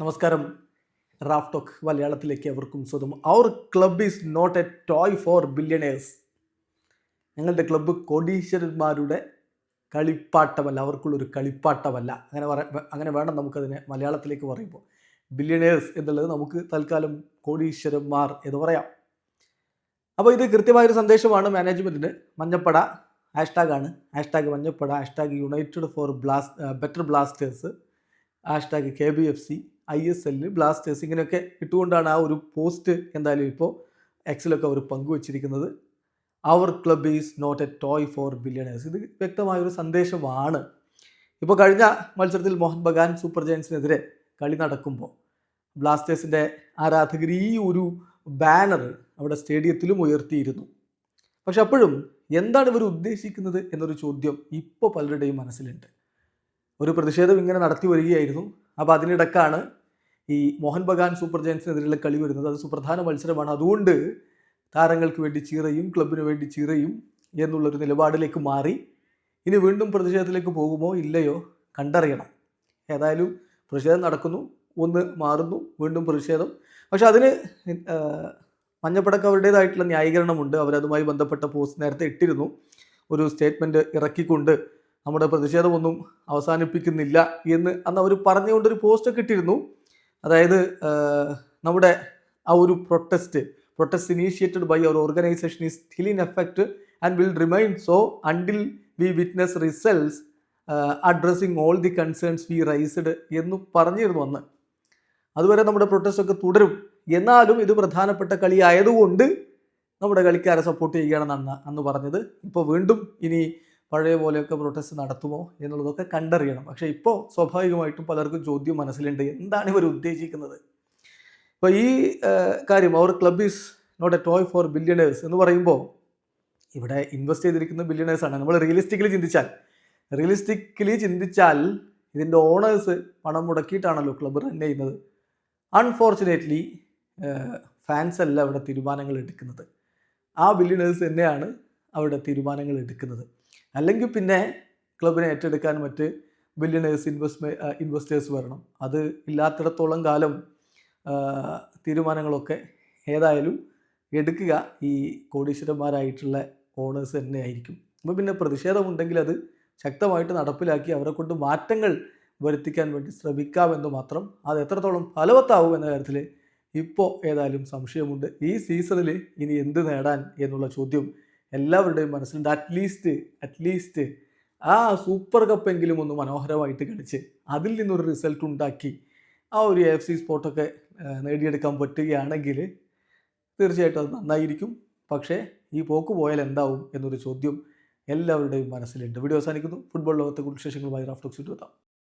നമസ്കാരം. Raf talk മലയാളത്തിലേക്ക് അവർക്കും സ്വന്തം. അവർ club is not a toy for billionaires ഞങ്ങളുടെ ക്ലബ്ബ് കോടീശ്വരന്മാരുടെ കളിപ്പാട്ടമല്ല അവർക്കുള്ളൊരു കളിപ്പാട്ടമല്ല. അങ്ങനെ അങ്ങനെ വേണം നമുക്കതിനെ മലയാളത്തിലേക്ക് പറയുമ്പോൾ. ബില്യണേഴ്സ് എന്നുള്ളത് നമുക്ക് തൽക്കാലം കോടീശ്വരന്മാർ എന്ന് പറയാം. അപ്പോൾ ഇത് കൃത്യമായൊരു സന്ദേശമാണ് മാനേജ്മെന്റിന് Manjappada ഹാഷ്ടാഗാണ് hashtag Manjappada hashtag united for blast better Blasters hashtag K B F C. I S എല്ലിൽ ബ്ലാസ്റ്റേഴ്സ് ഇങ്ങനെയൊക്കെ ഇട്ടുകൊണ്ടാണ് ആ ഒരു പോസ്റ്റ് എന്തായാലും ഇപ്പോൾ എക്സിലൊക്കെ അവർ പങ്കുവച്ചിരിക്കുന്നത്. Our club is not a toy for billionaires ഇത് വ്യക്തമായൊരു സന്ദേശമാണ്. ഇപ്പോൾ കഴിഞ്ഞ മത്സരത്തിൽ മോഹൻ ബഗാൻ സൂപ്പർ ജയൻസിനെതിരെ കളി നടക്കുമ്പോൾ ബ്ലാസ്റ്റേഴ്സിന്റെ ആരാധകർ ഈ ഒരു ബാനർ അവിടെ സ്റ്റേഡിയത്തിലും ഉയർത്തിയിരുന്നു. പക്ഷെ അപ്പോഴും എന്താണ് ഇവർ ഉദ്ദേശിക്കുന്നത് എന്നൊരു ചോദ്യം ഇപ്പോൾ പലരുടെയും മനസ്സിലുണ്ട്. ഒരു പ്രതിഷേധം ഇങ്ങനെ നടത്തി വരികയായിരുന്നു. അപ്പോൾ അതിനിടക്കാണ് ഈ മോഹൻ ബഗാൻ സൂപ്പർ ജയൻസിനെതിരെയുള്ള കളി വരുന്നത് അത് സുപ്രധാന മത്സരമാണ്. അതുകൊണ്ട് താരങ്ങൾക്ക് വേണ്ടി ചീറയും ക്ലബിന് വേണ്ടി ചീറയും എന്നുള്ളൊരു നിലപാടിലേക്ക് മാറി. ഇനി വീണ്ടും പ്രതിഷേധത്തിലേക്ക് പോകുമോ? ഇല്ലയോ? കണ്ടറിയണം. ഏതായാലും പ്രതിഷേധം നടക്കുന്നു. ഒന്ന് മാറുന്നു വീണ്ടും പ്രതിഷേധം. പക്ഷെ അതിന് മഞ്ഞപ്പടക്കം അവരുടേതായിട്ടുള്ള ന്യായീകരണമുണ്ട്. അവരതുമായി ബന്ധപ്പെട്ട പോസ്റ്റ് നേരത്തെ ഇട്ടിരുന്നു. ഒരു സ്റ്റേറ്റ്മെന്റ് ഇറക്കിക്കൊണ്ട് നമ്മുടെ പ്രതിഷേധമൊന്നും അവസാനിപ്പിക്കുന്നില്ല എന്ന് അന്ന് അവർ പറഞ്ഞുകൊണ്ടൊരു പോസ്റ്റൊക്കെ ഇട്ടിരുന്നു. അതായത് നമ്മുടെ ആ ഒരു protest protest initiated by our organization is still in effect and will remain so until we witness results addressing all the concerns we raised എന്ന് പറഞ്ഞിരുന്നു അന്ന്. അതുവരെ നമ്മുടെ പ്രൊട്ടസ്റ്റ് ഒക്കെ തുടരും. എന്നാലും ഇത് പ്രധാനപ്പെട്ട കളി ആയതുകൊണ്ട് നമ്മുടെ കളിക്കാരെ സപ്പോർട്ട് ചെയ്യുകയാണെന്നാണ് അന്ന് പറഞ്ഞത്. ഇപ്പോൾ വീണ്ടും ഇനി പഴയ പോലെയൊക്കെ പ്രൊട്ടസ്റ്റ് നടത്തുമോ എന്നുള്ളതൊക്കെ കണ്ടറിയണം. പക്ഷേ ഇപ്പോൾ സ്വാഭാവികമായിട്ടും പലർക്കും ചോദ്യം മനസ്സിലുണ്ട്. എന്താണ് ഇവർ ഉദ്ദേശിക്കുന്നത്? ഇപ്പോൾ ഈ കാര്യം our club is not a toy for billionaires എന്ന് പറയുമ്പോൾ ഇവിടെ ഇൻവെസ്റ്റ് ചെയ്തിരിക്കുന്ന ബില്യണേഴ്സാണ് നമ്മൾ റിയലിസ്റ്റിക്കലി ചിന്തിച്ചാൽ റിയലിസ്റ്റിക്കലി ചിന്തിച്ചാൽ ഇതിന്റെ ഓണേഴ്സ് പണം മുടക്കിയിട്ടാണല്ലോ ക്ലബ്ബ് റൺ ചെയ്യുന്നത്. അൺഫോർച്ചുനേറ്റ്ലി ഫാൻസ് അല്ല അവിടെ തീരുമാനങ്ങൾ എടുക്കുന്നത്. ആ ബില്യണേഴ്സ് തന്നെയാണ് അവിടെ തീരുമാനങ്ങൾ എടുക്കുന്നത്. അല്ലെങ്കിൽ പിന്നെ ക്ലബിനെ ഏറ്റെടുക്കാൻ മറ്റ് ബില്യണേഴ്സ് ഇൻവെസ്റ്റ്മെ ഇൻവെസ്റ്റേഴ്സ് വരണം. അത് ഇല്ലാത്തിടത്തോളം കാലം തീരുമാനങ്ങളൊക്കെ ഏതായാലും എടുക്കുക. ഈ കോടീശ്വരന്മാരായിട്ടുള്ള ഓണേഴ്സ് തന്നെ ആയിരിക്കും അപ്പോൾ പിന്നെ പ്രതിഷേധമുണ്ടെങ്കിൽ അത് ശക്തമായിട്ട് നടപ്പിലാക്കി അവരെ കൊണ്ട് മാറ്റങ്ങൾ വരുത്തിക്കാൻ വേണ്ടി ശ്രമിക്കാമെന്ന് മാത്രം അത് എത്രത്തോളം ഫലവത്താവും എന്ന കാര്യത്തിൽ ഇപ്പോൾ ഏതായാലും സംശയമുണ്ട്. ഈ സീസണിൽ ഇനി എന്ത് നേടാൻ എന്നുള്ള ചോദ്യം എല്ലാവരുടെയും മനസ്സിലുണ്ട്. അറ്റ്ലീസ്റ്റ് അറ്റ്ലീസ്റ്റ് ആ സൂപ്പർ കപ്പെങ്കിലും ഒന്ന് മനോഹരമായിട്ട് കളിച്ച് അതിൽ നിന്നൊരു റിസൾട്ട് ഉണ്ടാക്കി ആ ഒരു എഫ് സി സ്പോട്ടൊക്കെ നേടിയെടുക്കാൻ പറ്റുകയാണെങ്കിൽ തീർച്ചയായിട്ടും അത് നന്നായിരിക്കും. പക്ഷേ ഈ പോക്ക് പോയാൽ എന്താവും എന്നൊരു ചോദ്യം എല്ലാവരുടെയും മനസ്സിലുണ്ട്. വീഡിയോ അവസാനിക്കുന്നു. ഫുട്ബോൾ ലോകത്തെ കുറിച്ച് വിശേഷങ്ങളുമായി റാഫ്റ്റോക്സ് എത്താം